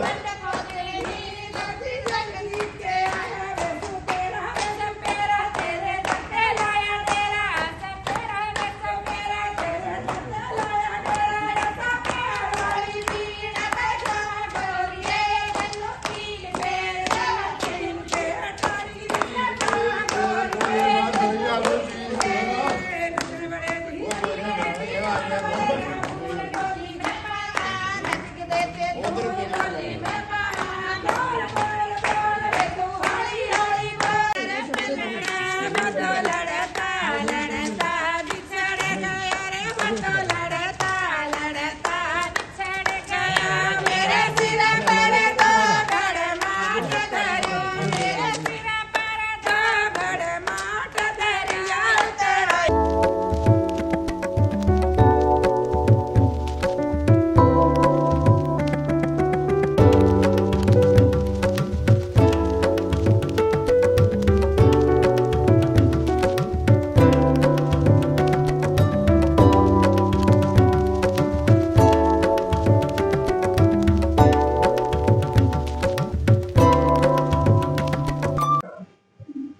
Deus.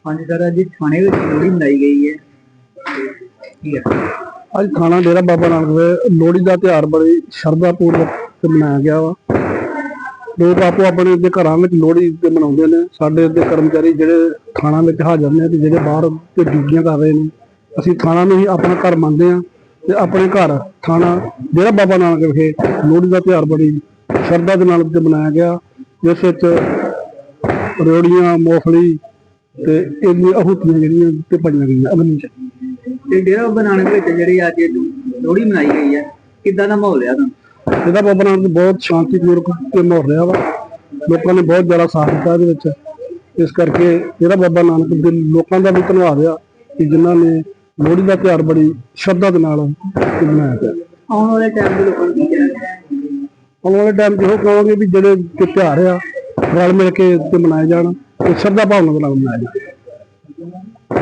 ਹਾਂਜੀ sir, ਅੱਜ ਥਾਣੇ ਵਿੱਚ ਲੋਹੜੀ ਮਨਾਈ ਗਈ ਹੈ। ਠੀਕ ਹੈ। ਅੱਜ ਥਾਣਾ ਡੇਰਾ ਬਾਬਾ ਨਾਨਕ ਦੇ ਲੋਹੜੀ ਦਾ ਤਿਉਹਾਰ ਬੜੀ ਸ਼ਰਧਾ ਪੂਰਵਕ ਤੇ ਮਨਾਇਆ ਗਿਆ ਵਾ। ਲੋਕ ਆਪੋ ਆਪਣੇ ਦੇ ਘਰਾਂ ਵਿੱਚ ਲੋਹੜੀ ਤੇ ਮਨਾਉਂਦੇ ਨੇ। ਸਾਡੇ ਦੇ ਕਰਮਚਾਰੀ ਜਿਹੜੇ ਥਾਣਾ ਵਿੱਚ ਹਾਜ਼ਰ ਨੇ ਤੇ ਜਿਹੜੇ ਬਾਹਰ ਤੇ ਡਿਊਟੀਆਂ ਕਰ ਰਹੇ ਨੇ। ਅਸੀਂ ਥਾਣਾ ਨੂੰ ਹੀ ਆਪਣਾ ਘਰ ਮੰਨਦੇ ਆ ਤੇ ਆਪਣੇ ਘਰ ਥਾਣਾ ਡੇਰਾ ਬਾਬਾ ਨਾਨਕ ਵਿਖੇ ਲੋਹੜੀ ਦਾ ਤਿਉਹਾਰ ਬੜੀ ਸ਼ਰਧਾ ਦੇ ਨਾਲ ਤੇ ਮਨਾਇਆ ਗਿਆ। ਜਿਸ ਵਿੱਚ ਰੋੜੀਆਂ, ਮੂੰਗਫਲੀ ਤੇ ਇਹਦੀਆਂ ਅਹੂਤੀਆਂ ਜਿਹੜੀਆਂ ਤੇ ਪਾਈਆਂ ਗਈਆਂ ਅਗਨੀ ਚ ਤੇ ਡੇਰਾ ਬਾਬਾ ਨਾਨਕ ਵਿੱਚ ਜਿਹੜੀ ਅੱਜ ਲੋਹੜੀ ਮਨਾਈ ਗਈ ਹੈ ਕਿੱਦਾਂ ਦਾ ਮਾਹੌਲ ਹੈ ਤੁਹਾਨੂੰ? ਇਹਦਾ ਬਾਬਾ ਨਾਨਕ ਬਹੁਤ ਸ਼ਾਂਤੀਪੂਰਵਕ ਤੇ ਮਾਹੌਲ ਰਿਹਾ ਵਾ। ਲੋਕਾਂ ਨੇ ਬਹੁਤ ਜ਼ਿਆਦਾ ਸਾਥ ਦਿੱਤਾ ਇਹਦੇ ਵਿੱਚ। ਇਸ ਕਰਕੇ ਇਹਦਾ ਬਾਬਾ ਨਾਨਕ ਦੇ ਲੋਕਾਂ ਦਾ ਵੀ ਧੰਨਵਾਦ ਆ ਕਿ ਜਿਨ੍ਹਾਂ ਨੇ ਲੋਹੜੀ ਦਾ ਤਿਉਹਾਰ ਬੜੀ ਸ਼ਰਧਾ ਦੇ ਨਾਲ ਮਨਾਇਆ ਗਿਆ ਆਉਣ ਵਾਲੇ ਟਾਈਮ ਦੇ ਲੋਕਾਂ ਨੂੰ ਆਉਣ ਵਾਲੇ ਟਾਈਮ 'ਚ ਇਹੋ ਕਹਾਂਗੇ ਵੀ ਜਿਹੜੇ ਤਿਉਹਾਰ ਆ ਰਲ ਮਿਲ ਕੇ ਤੇ ਮਨਾਏ ਜਾਣ। ਤੇ ਸ਼ਰਧਾ ਭਾਵਨਾ ਦੇ ਨਾਲ ਮਨਾਏ ਜਾਣ